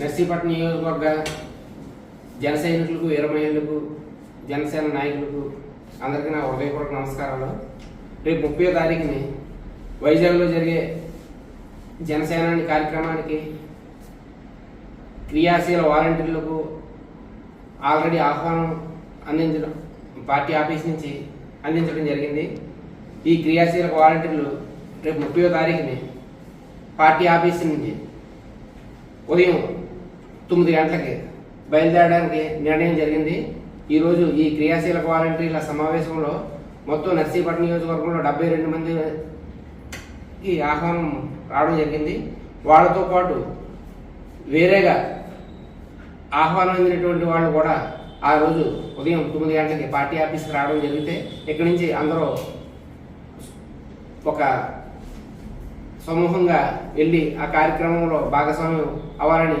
నర్సీపట్నం నియోజకవర్గ జన సైనికులకు వీరమహిళలకు జనసేన నాయకులకు అందరికీ నా హృదయపూర్వక నమస్కారాలు. రేపు ముప్పై తారీఖుని వైజాగ్లో జరిగే జనసేనాని కార్యక్రమానికి క్రియాశీల వాలంటీర్లకు ఆల్రెడీ ఆహ్వానం అందించడం పార్టీ ఆఫీస్ నుంచి అందించడం జరిగింది. ఈ క్రియాశీల వాలంటీర్లు రేపు ముప్పై తారీఖుని పార్టీ ఆఫీస్ నుంచి ఉదయం తొమ్మిది గంటలకి బయలుదేరడానికి నిర్ణయం జరిగింది. ఈరోజు ఈ క్రియాశీల వాలంటీర్ల సమావేశంలో మొత్తం నర్సీపట్నం నియోజకవర్గంలో డెబ్బై రెండు మందికి ఆహ్వానం రావడం జరిగింది. వాళ్ళతో పాటు వేరేగా ఆహ్వానం అందినటువంటి వాళ్ళు కూడా ఆ రోజు ఉదయం తొమ్మిది గంటలకి పార్టీ ఆఫీస్కి రావడం జరిగితే ఇక్కడి నుంచి అందరూ ఒక సమూహంగా వెళ్ళి ఆ కార్యక్రమంలో భాగస్వామ్యం అవ్వాలని